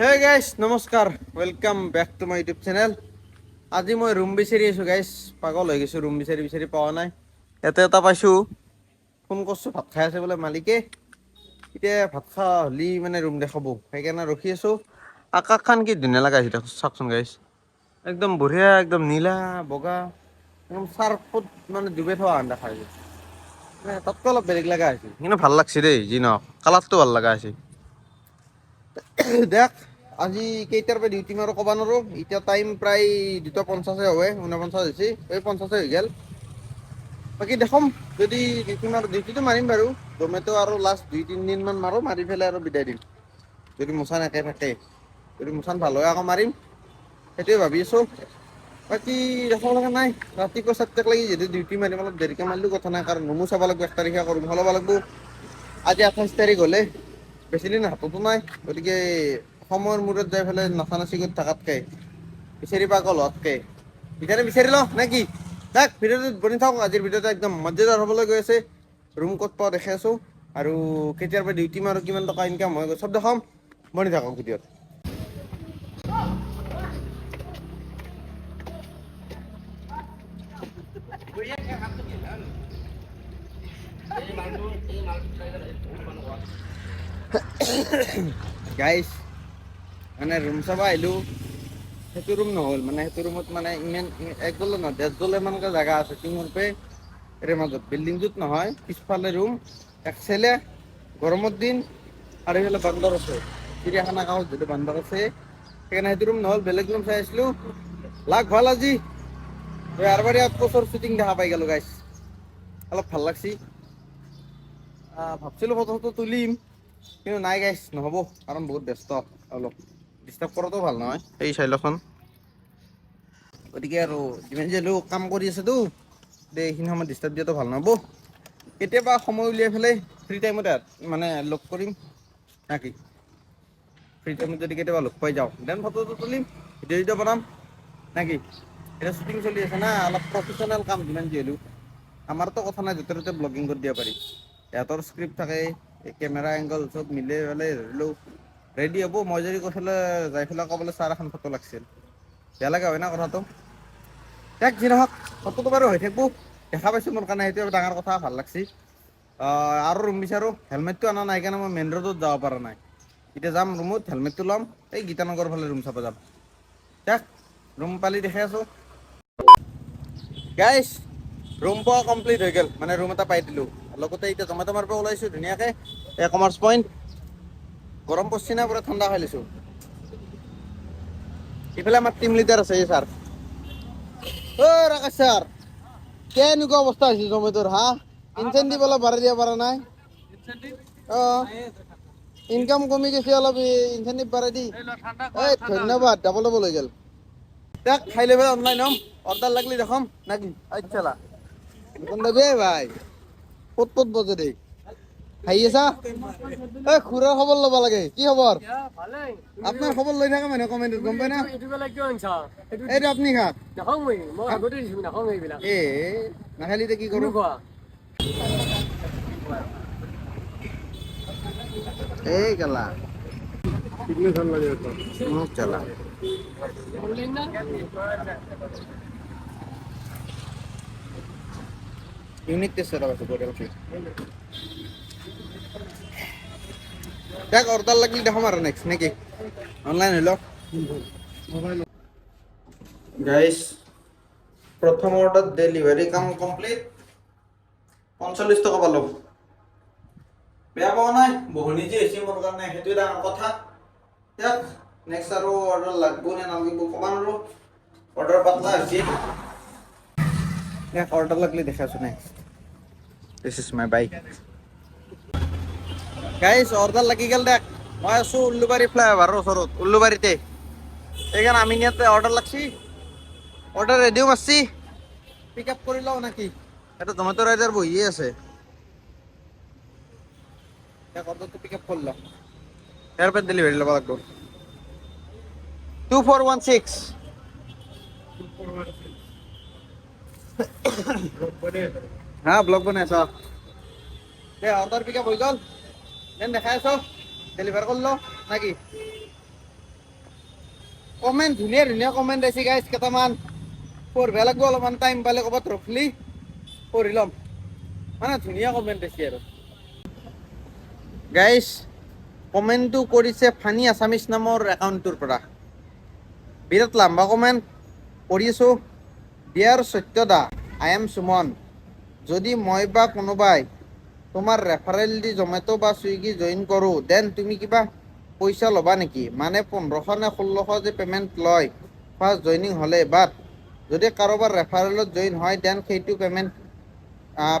হে guys নমস্কাৰ welcome back to my YouTube channel আজি মই ৰুম বিচাৰি আছোঁ গাইছ পাগল হৈ গৈছোঁ ৰুম বিচাৰি বিচাৰি পোৱা নাই। ইয়াতে এটা পাইছোঁ। ফোন কৰিছোঁ, ভাত খাই আছে বোলে মালিকে। এতিয়া ভাত খোৱা হ'লি মানে ৰুম দেখাব। সেইকাৰণে ৰখি আছোঁ। আকাশখন কি ধুনীয়া লগা হৈছে চাওকচোন গাইছ একদম বঢ়িয়া, একদম নীলা, বগা। একদম চাৰ্ফত মানে ডুবাই থোৱা আন দেখা হৈছে তাতকৈ অলপ বেলেগ লগা হৈছে। কিন্তু ভালো লাগছে দেই, যি নহওক। কালাৰটো ভালো লগা হৈছে। দেখ আজি কেইটাৰ পৰা ডিউটি মাৰো ক'ব নোৱাৰো। এতিয়া টাইম প্ৰায় দুটা পঞ্চাছে হয় ঊনপঞ্চাছ হৈছে। এই পঞ্চাছে হৈ গ'ল। বাকী দেখম যদি ডিউটি মাৰো ডিউটিটো মাৰিম বাৰু। জমেটো আৰু লাষ্ট দুই তিনিদিনমান মাৰো, মাৰি পেলাই আৰু বিদায় দিম। যদি মোচান একে থাকে যদি মোচান ভালো হয়, আকৌ মাৰিম। সেইটোৱে ভাবি আছোঁ। বাকী দেখাব লগা নাই ৰাতিপুৱা চাৰিটাক লাগি যদি ডিউটি মাৰিম, অলপ দেৰিকৈ মাৰিলেও কথা নাই। কাৰণ ৰুমো চাব লাগিব, এক তাৰিখে কৰিম সলাব লাগিব। আজি আঠাইছ তাৰিখ হ'লে। বেছি দিন হাততো নাই। গতিকে সময়ৰ মূৰত যাই পেলাই নাচা নাচি কৰি থকাতকৈ, বিচাৰি পাগল হোৱাতকৈ বিচাৰি বিচাৰি ল নে কি? তাক ভিডিঅ'টোত বনি থাকক। আজিৰ ভিডিঅ'টো একদম মজাদাৰ হ'বলৈ গৈ আছে। ৰুম ক'ত পাওঁ দেখাই আছোঁ। আৰু কেতিয়াৰ পৰা ডিউটি মাৰোঁ, কিমান টকা ইনকাম হয়, চব দেখাম। বনি থাকক ভিডিঅ'ত। গাইছ মানে ৰুম চাব আহিলোঁ সেইটো ৰুম নহ'ল মানে সেইটো ৰুমত মানে ইমান এক দলে নহয় ডেৰ দলে মানকে জেগা আছে। টিঙৰ পে এৰে মাজত বিল্ডিংটোত নহয়, পিছফালে ৰুম এক চেলে গৰমৰ দিন, আৰু এইফালে বান্দৰ আছে। চিৰিয়াখানা কাষত যিটো বান্দৰ আছে, সেইকাৰণে সেইটো ৰুম নহ'ল, বেলেগ ৰুম চাই আছিলোঁ। লাগ ভালো আজি। আৰু বাৰ ইয়াত বছৰ শ্বুটিং দেখা পাই গ'লোঁ গাইছ অলপ ভালো লাগছি। ভাবছিলোঁ ফটো চটো তুলিম, কিন্তু নাই গাইছ নহ'ব। কাৰণ বহুত ব্যস্ত, অলপ। ডিষ্টাৰ্ব কৰাটো ভালো নহয়। এই চাইলখন। গতিকে আৰু যিমান যি হ'লেও কাম কৰি আছেতো দে এইখিনি সময়ত ডিষ্টাৰ্ব দিয়াটো ভালো নহ'ব কেতিয়াবা সময় উলিয়াই পেলাই ফ্ৰী টাইমত মানে লগ কৰিম। না কি ফ্ৰী টাইমত যদি কেতিয়াবা লগ পাই যাওঁ। দেন ফটোটো তুলিম ভিডিঅ' চিডিঅ' বনাম না কি এতিয়া শ্বুটিং চলি আছে না অলপ প্ৰফেশ্যনেল কাম যিমান যি হ'লেও। আমাৰতো কথা নাই য'তে ত'তে ব্লগিং কৰি দিব পাৰি। সিহঁতৰ স্ক্ৰিপ্ট থাকে কেমেৰা এংগল চব মিলাই পেলাই ধৰিলেও ৰেডি হ'ব, মই যদি কৈছিলে যাই পেলাই ক'বলৈ ছাৰ এখন ফটো লাগিছিল। বেয়া লাগে হয় না কথাটো? তাক যি নহওক, ফটোটো বাৰু হৈ থাকিব। দেখা পাইছোঁ মোৰ কাৰণে, সেইটো ডাঙৰ কথা, ভালো লাগছি। আৰু ৰুম বিচাৰোঁ। হেলমেটটো অনা নাই কাৰণে মই মেইন ৰোডত যাব পৰা নাই। এতিয়া যাম ৰুমত হেলমেটটো ল'ম। এই গীতানগৰ ফালে ৰুম চাব যাম। তাক ৰুম পালি দেখাই আছোঁ। গাইছ ৰুম পোৱা কমপ্লিট হৈ গ'ল। মানে ৰুম এটা পাই দিলোঁ। লগতে এতিয়া জমেট' মাৰিব ওলাইছোঁ ধুনীয়াকৈ। এ কমাৰ্চ পইণ্ট গৰম পৰছি না পুৰা ঠাণ্ডা খাই লৈছোঁ। ইফালে আমাৰ টিম লিডাৰ আছে এই ছাৰ অ' ৰাকেশ ছাৰ কেনেকুৱা অৱস্থা হৈছে জমেট'ৰ, হা? ইনচেণ্টিভ অলপ বাঢ়াই দিব পৰা নাই। অঁ ইনকাম কমি গৈছে অলপ ইনচেণ্টিভ বাঢ়াই দি এই ধন্যবাদ ডাবল ডাবল হৈ গ'ল। দেখ, খাই লৈ অনলাইন হ'ম। অৰ্ডাৰ লাগলি দেখাম। নাকি? আচ্ছা ভাই। ক'ত ক'ত বজে দেই? হাঁহি আছা? এই খুৰাৰ খবৰ ল'ব লাগে। কি খবৰ? আপোনাৰ খবৰ লৈ থাকে মানুহে কমেণ্টত গম পাই না? এইটো আপুনি খাক এ নাখালি কি কৰোঁ? এই গেলা। মোক জ্বালা। ইউনিক টেষ্ট আছে দেখ অৰ্ডাৰ লাগিলে দেখাম আৰু নেক্সট নেকি? অনলাইন হৈ লওক গাইছ প্ৰথম অৰ্ডাৰ ডেলিভাৰী কাম কমপ্লিট পঞ্চল্লিছ টকা পালোঁ। বেয়া পোৱা নাই? বহু নিজে হৈছে মোৰ কাৰণে সেইটোৱে ডাঙৰ কথা। দিয়ক নেক্সট আৰু অৰ্ডাৰ লাগব নে নালাগিব ক'ব নোৱাৰোঁ অৰ্ডাৰ পাতলা হৈছে। এক অৰ্ডাৰ লাগলে দেখাইছো next this is my bike guys order লাগি গ'ল দেখ। মই আছোঁ উল্লুবাৰী ফ্লাইঅভাৰৰ ওচৰত উল্লুবাৰীতে। সেইকাৰণে আমি ইয়াতে অৰ্ডাৰ লাগছি। অৰ্ডাৰ ৰেডিও মাৰছি। পিক আপ কৰি লওঁ নেকি? এটা জমেট' ৰাইডাৰ বহিয়ে আছে। অৰ্ডাৰটো পিক আপ কৰি লওঁ ইয়াৰ পৰা ডেলিভাৰী ল'ব লাগিব। টু ফ'ৰ ওৱান ছিক্স হা ব্লগ বনাই আছ। দে অৰ্ডাৰ পিক আপ হৈ গ'ল। দেন দেখাই আছ ডেলিভাৰ কৰিলো নাকি কমেণ্ট ধুনীয়া ধুনীয়া কমেণ্ট আছে গাইজ কেইটামান পঢ়িব লাগিব অলপমান টাইম পালে ক'ৰবাত ৰখলি পঢ়ি ল'ম মানে ধুনীয়া কমেণ্ট আছে আৰু গাইজ কমেণ্টটো কৰিছে ফানী আছামিছ নামৰ একাউণ্টটোৰ পৰা বিৰাট লাম্বা কমেণ্ট পঢ়ি আছোঁ ডিয়াৰ সত্যদা আই এম সুমন যদি মই বা কোনোবাই তোমাৰ ৰেফাৰেল দি জমেট' বা ছুইগি জইন কৰোঁ দেন তুমি কিবা পইচা ল'বা নেকি? মানে পোন্ধৰশ নে ষোল্লশ যে পে'মেণ্ট লয় ফাৰ্ষ্ট জইনিং হ'লে বাট যদি কাৰোবাৰ ৰেফাৰেলত জইন হয় দেন সেইটো পে'মেণ্ট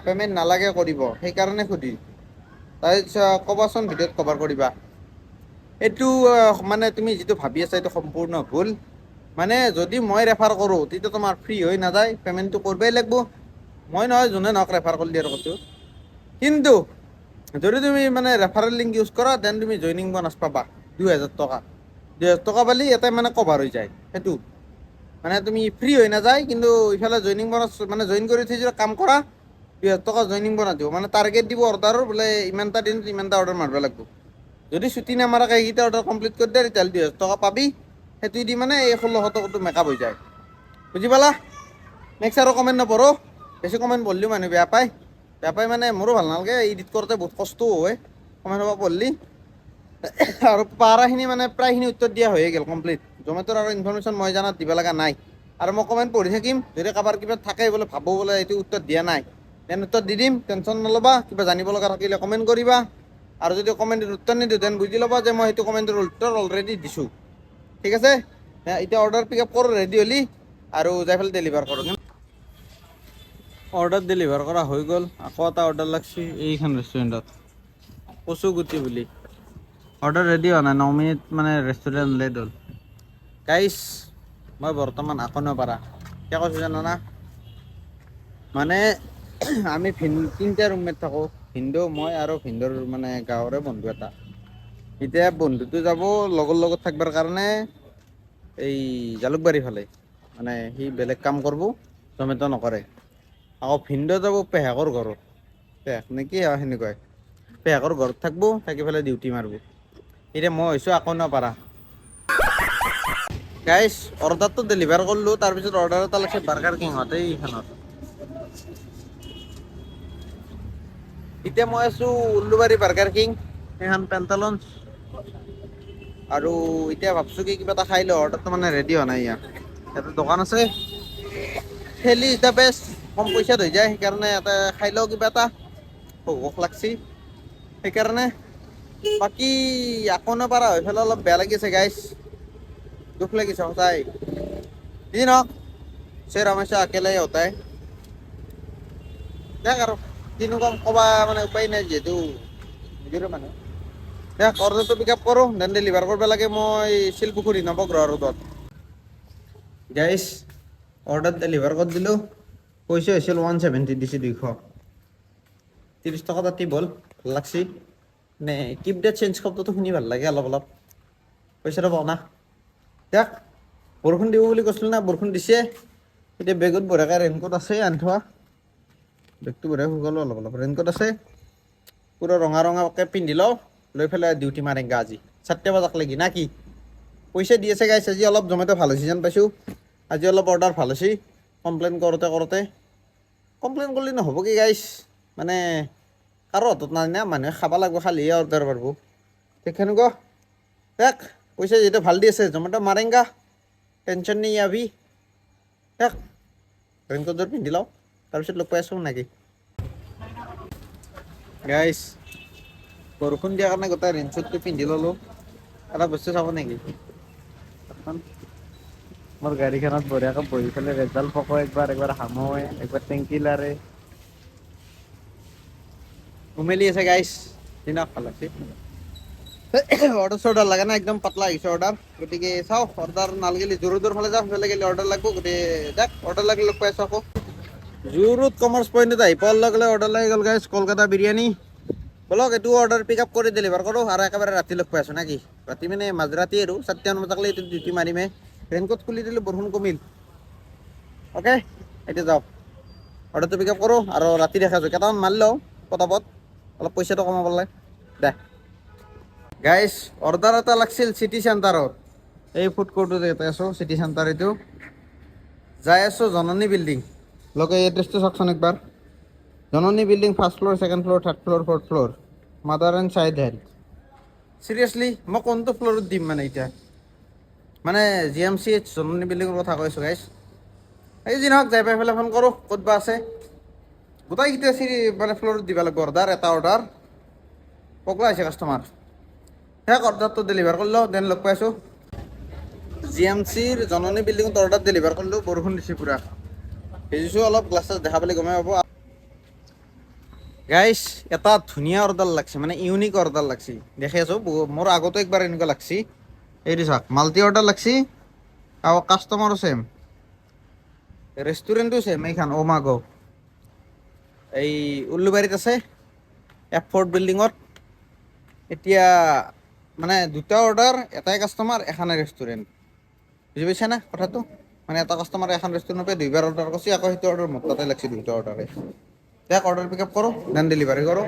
পে'মেণ্ট নালাগে কৰিব, সেইকাৰণে সুধি। তাৰপিছত, ক'বাচোন ভিডিঅ'ত কভাৰ কৰিবা। এইটো মানে তুমি যিটো ভাবি আছা, এইটো সম্পূৰ্ণ ভুল। মানে যদি মই ৰেফাৰ কৰোঁ, তেতিয়া তোমাৰ ফ্ৰী হৈ নাযায় পে'মেণ্টটো কৰিবই লাগিব। মই নহয়, যোনে নহওক ৰেফাৰ কৰিলে আৰু কৈছোঁ কিন্তু যদি তুমি মানে ৰেফাৰেল লিংক ইউজ কৰা দেন তুমি জইনিং বনাছ পাবা দুহেজাৰ টকা। দুহেজাৰ টকা পালি ইয়াতে মানে কভাৰ হৈ যায়, সেইটো। মানে তুমি ফ্ৰী হৈ নাযায়, কিন্তু ইফালে জইনিং বনাছ মানে জইন কৰি উঠি যদি কাম কৰা, দুহেজাৰ টকা জইনিং বনাই দিব। মানে টাৰ্গেট দিব অৰ্ডাৰৰ বোলে ইমানটা দিনত ইমানটা অৰ্ডাৰ মাৰিব লাগিব। যদি ছুটি নামাৰাকৈ এইকেইটা অৰ্ডাৰ কমপ্লিট কৰি দিয়ে তেতিয়াহ'লে দুহেজাৰ টকা পাবি। সেইটো দি মানে এই ষোল্লশ টকাটো মেকআপ হৈ যায়। বুজি পালা? নেক্সট আৰু কমেণ্ট নপঢ়ো। বেছি কমেণ্ট পঢ়লিও মানুহ বেয়া পায়। পায় মানে মোৰো ভালো নালাগে এডিট কৰোঁতে বহুত কষ্টও হয়। কমেণ্ট পৰা পঢ়লি। আৰু পাৰাখিনি মানে প্ৰায়খিনি উত্তৰ দিয়া হৈয়ে গ'ল কমপ্লিট জমেট'ৰ আৰু ইনফৰমেশ্যন মই জানাত দিব লগা নাই। আৰু মই কমেণ্ট পঢ়ি থাকিম, যদি কাৰোবাৰ কিবা থাকে বোলে, ভাবোঁ বোলে, এইটো উত্তৰ দিয়া নাই দেন উত্তৰ দি দিম টেনশ্যন নল'বা, কিবা জানিব লগা থাকিলে কমেণ্ট কৰিবা। আৰু যদি কমেণ্টৰ উত্তৰ নিদিওঁ দেন বুজি ল'বা যে মই সেইটো কমেণ্টৰ উত্তৰ অলৰেডি দিছোঁ। ঠিক আছে? এতিয়া অৰ্ডাৰ পিক আপ কৰোঁ ৰেডি হ'লি। আৰু যাই পেলাই ডেলিভাৰ কৰোঁ। অৰ্ডাৰ ডেলিভাৰ কৰা হৈ গ'ল। আকৌ এটা অৰ্ডাৰ লাগছি এইখন ৰেষ্টুৰেণ্টত কচুগুটি বুলি। অৰ্ডাৰ ৰেডি হোৱা নাই ন মিনিট মানে ৰেষ্টুৰেণ্ট লেট হ'ল। গাইছ মই বৰ্তমান আকনপাৰা কিয় কৈছোঁ জানানা? মানে আমি ভিন তিনিটা ৰুমমেট থাকোঁ। ভিনদেউ মই আৰু ভিনদেউৰ মানে গাঁৱৰে বন্ধু এটা। এতিয়া বন্ধুটো যাব লগৰ লগত থাকিবৰ কাৰণে এই জালুকবাৰী ফালে। মানে সি বেলেগ কাম কৰিব জমেট' নকৰে। আকৌ ভিনদেউ যাব পেহাকৰ ঘৰত। পেহাক নেকি আৰু সেনেকুৱাই। পেহাকৰ ঘৰত থাকিব, থাকি পেলাই ডিউটি মাৰিব। এতিয়া মই হৈছোঁ আকনাপাৰা গাইছ অৰ্ডাৰটো ডেলিভাৰ কৰিলোঁ, তাৰপিছত অৰ্ডাৰ এটা লাগিছে বাৰ্গাৰ কিঙত এইখনত এতিয়া মই আছোঁ উল্লুবাৰী বাৰ্গাৰ কিং সেইখন পেণ্টালঞ্চ আৰু এতিয়া ভাবছোঁ কি কিবা এটা খাই লওঁ অৰ্ডাৰটো মানে ৰেডি হোৱা নাই ইয়াত ইয়াতে দোকান আছে। ঠেলি হিচাপে কম পইচাত হৈ যায়, সেইকাৰণে ইয়াতে খাই লওঁ কিবা এটা। ভোক লাগছি। সেইকাৰণে বাকী আকনে পাৰা হৈ পেলাই অলপ বেয়া লাগিছে গাইছ দুখ লাগিছে সঁচাই। যি নহওক চেৰ হামেশা একেলাই হতাই। দেখ আৰু তেনেকুৱা ক'বা মানে উপায় নাই যিহেতু। নিজৰে মানুহ দেখ অৰ্ডাৰটো পিক আপ কৰোঁ দেন ডেলিভাৰ কৰিব লাগে মই শিলপুখুৰী নৱগ্ৰহ ৰোডত। গাইছ অৰ্ডাৰ ডেলিভাৰ কৰি দিলোঁ। পইচা হৈছিল ওৱান ছেভেণ্টি দিছে দুইশ। ত্ৰিছ টকা তাতে বল, ভালো লাগছি। নে কিপ ডেট চেঞ্জ শব্দটো শুনি ভালো লাগে অলপ অলপ। পইচাটো পাওঁ না। দেখ, বৰষুণ দিব বুলি কৈছিলোঁ না, বৰষুণ দিছে। এতিয়া বেগত বঢ়িয়াকৈ ৰেইনকোট আছে, আনি থোৱা। বেগটো বঢ়িয়া শুকালোঁ অলপ অলপ ৰেইনকোট আছে। পূৰা ৰঙা, ৰঙাকৈ পিন্ধি লওঁ, লৈ পেলাই ডিউটি মাৰিম গা আজি। চাৰিটা বজাক লাগি, না কি? পইচা দি আছে, গাইছে আজি অলপ, জমেট' ভালো হৈছে যেন পাইছোঁ। আজি অলপ অৰ্ডাৰ ভালো হৈছে। কমপ্লেইন কৰোঁতে কৰোঁতে। কমপ্লেইন কৰিলে নহ'ব কি গাইছ মানে কাৰো হাতত নাই না, মানুহে খাব লাগিব খালিহে অৰ্ডাৰ পাৰিব ঠিক সেনেকুৱা। দেখ পইচা যিহেতু ভালো দি আছে, জমেট' মাৰেংগা। টেনশ্যন নেই আভি দেখ ৰেইনকোটযোৰ পিন্ধি লওঁ তাৰপিছত লগ পাই আছোঁ নেকি? গাইছ বৰষুণ দিয়াৰ কাৰণে গোটেই ৰেইনকোটটো পিন্ধি ল'লোঁ। এটা বস্তু চাব নেকি? মোৰ গাড়ীখনত বঢ়িয়াকৈ বহি পেলাই ৰেজাল্ট পকো একবাৰ একবাৰ হামোৱে, একবাৰ টেংকি লাৰে উমেলি আছে গাইছ দিনক ভালো লাগছে অৰ্ডাৰ চৰ্ডাৰ লাগে না, একদম পাতলা আহিছে অৰ্ডাৰ গতিকে চাওঁ অৰ্ডাৰ নালাগিলে জোৰ জোৰ ফালে যাওঁ সেইফালে গ'লে অৰ্ডাৰ লাগব। গতিকে যাক অৰ্ডাৰ লাগিলে লগ পাই আছোঁ আকৌ জোৰত কমাৰ্চ পইণ্টত আহি পোৱাৰ লগে লগে অৰ্ডাৰ লাগি গ'ল গাইছ কলকাতা বিৰিয়ানী। বলক, এইটো অৰ্ডাৰ পিক আপ কৰি ডেলিভাৰ কৰোঁ, আৰু একেবাৰে ৰাতি লগ পাই আছোঁ, নাকি? ৰাতি মানে মাজৰাতি আৰু চাৰিটামান বজাকলে এইটো ডিউটি মাৰিমে। ৰেইনকোট খুলি দিলোঁ বৰষুণ কমিল। অ'কে এতিয়া যাওক। অৰ্ডাৰটো পিক আপ কৰোঁ আৰু ৰাতি দেখা যাওঁ কেইটামান মাৰি লওঁ পটাপট অলপ পইচাটো কমাব লাগে। দে। গাইছ অৰ্ডাৰ এটা লাগিছিল চিটি চেণ্টাৰত এই ফুড কোৰ্টত ইয়াতে আছোঁ চিটি চেণ্টাৰ এইটো। যাই আছোঁ, জননী বিল্ডিং লগে এই এড্ৰেছটো চাওকচোন একবাৰ। Janani building first floor second floor third floor fourth floor mother and child health seriously মই কোনটো ফ্ল'ৰত দিম মানে এতিয়া? মানে জি এম চি জননী বিল্ডিঙৰ কথা কৈছোঁ গাইছ এই যি নহওক, যাই পাই পেলাই ফোন কৰোঁ, ক'ত বা আছে। গোটেইকেইটা চিৰি মানে ফ্ল'ৰত দিব লাগিব অৰ্ডাৰ এটা অৰ্ডাৰ পগলা হৈছে কাষ্টমাৰ শেষ অৰ্ডাৰটো ডেলিভাৰ কৰিলোঁ দেন লগ পাইছোঁ। জি এম চিৰ জননী বিল্ডিঙত অৰ্ডাৰ ডেলিভাৰ কৰিলোঁ বৰষুণ দিছে পূৰা। ভিজিছোঁ অলপ গ্লাছ চাছ দেখা পালে গমেই পাব। গাইছ এটা ধুনীয়া অৰ্ডাৰ লাগছে মানে ইউনিক অৰ্ডাৰ লাগছে। দেখি আছোঁ মোৰ আগতো একবাৰ এনেকুৱা লাগছে। এইটো চাওক মাল্টি অৰ্ডাৰ লাগছে আৰু কাষ্টমাৰো ছেম ৰেষ্টুৰেণ্টো ছেম এইখন অ'মা গ। এই উল্লুবাৰীত আছে এফ ফ'ৰ্ট বিল্ডিঙত এতিয়া মানে দুটা অৰ্ডাৰ এটাই কাষ্টমাৰ এখনে ৰেষ্টুৰেণ্ট বুজি পাইছা না কথাটো? মানে এটা কাষ্টমাৰে এখন ৰেষ্টুৰেণ্টৰ পৰা দুইবাৰ অৰ্ডাৰ কৰিছে, আকৌ সেইটো অৰ্ডাৰ মোৰ তাতে লাগছে দুটা অৰ্ডাৰে দেখ অৰ্ডাৰ পিক আপ কৰোঁ দেন ডেলিভাৰী কৰোঁ।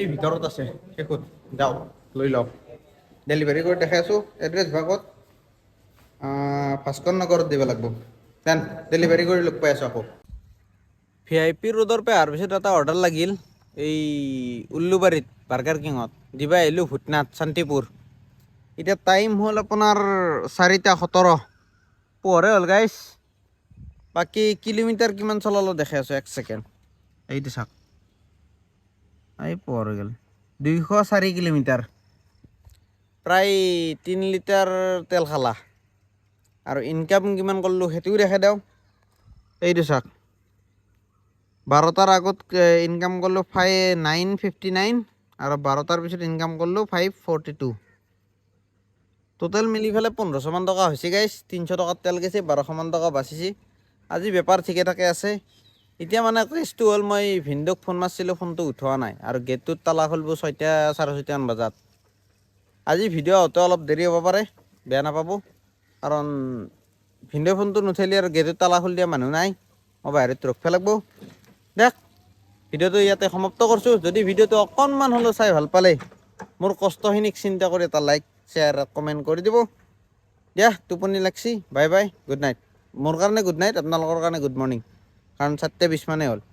এই ভিতৰত আছে শেষত যাওক লৈ লওক। ডেলিভাৰী কৰি দেখাই আছোঁ এড্ৰেছ ভাগত ভাস্কৰ নগৰত দিব লাগিব। দেন ডেলিভাৰী কৰি লগ পাই আছোঁ আকৌ। ভি আই পি ৰোডৰ পৰা অহাৰ পিছত এটা অৰ্ডাৰ লাগিল এই উল্লুবাৰীত বাৰ্গাৰ কিঙত দিবা আহিলোঁ ভূটনাথ শান্তিপুৰ। এতিয়া টাইম হ'ল আপোনাৰ চাৰিটা সোতৰ। পোহৰে হ'ল গাইছ বাকী কিলোমিটাৰ কিমান চলালোঁ দেখাই আছোঁ এক ছেকেণ্ড। এইটো চাওক। এই হৈ গ'ল। দুইশ চাৰি কিলোমিটাৰ। প্ৰায় তিনি লিটাৰ তেল খালা। আৰু ইনকাম কিমান কৰিলোঁ সেইটোও দেখাই দিওঁ। এইটো চাওক। বাৰটাৰ আগত ইনকাম কৰিলোঁ ফাইভ নাইন ফিফটি নাইন আৰু বাৰটাৰ পিছত ইনকাম কৰিলোঁ ফাইভ ফৰ্টি টু টোটেল মিলি পেলাই পোন্ধৰশমান টকা হৈছে গাইছ তিনিশ টকাত তেল গৈছে বাৰশমান টকা বাচিছে। আজি বেপাৰ ঠিকে ঠাকে আছে। এতিয়া মানে কেছটো হ'ল মই ভিনদেউক ফোন মাৰিছিলোঁ ফোনটো উঠোৱা নাই। আৰু গেটটোত তালা খুলিব ছয়টা চাৰে ছয়টামান বজাত। আজি ভিডিঅ' আহোঁতে অলপ দেৰি হ'ব পাৰে বেয়া নাপাব। কাৰণ ভিডিঅ' ফোনটো নুঠিলে আৰু গেটত তালা খুলি দিয়া মানুহ নাই। মই বাহিৰত ৰখিব লাগিব। দেখ ভিডিঅ'টো ইয়াতে সমাপ্ত কৰিছোঁ। যদি ভিডিঅ'টো অকণমান হ'লেও চাই ভাল পালে মোৰ কষ্টখিনিক চিন্তা কৰি এটা লাইক শ্বেয়াৰ কমেণ্ট কৰি দিব। দিয়া টোপনি লাগছি বাই বাই গুড নাইট। মোৰ কাৰণে গুড নাইট আপোনালোকৰ কাৰণে গুড মৰ্ণিং। কাৰণ চাৰিটা বিছ মানে হ'ল।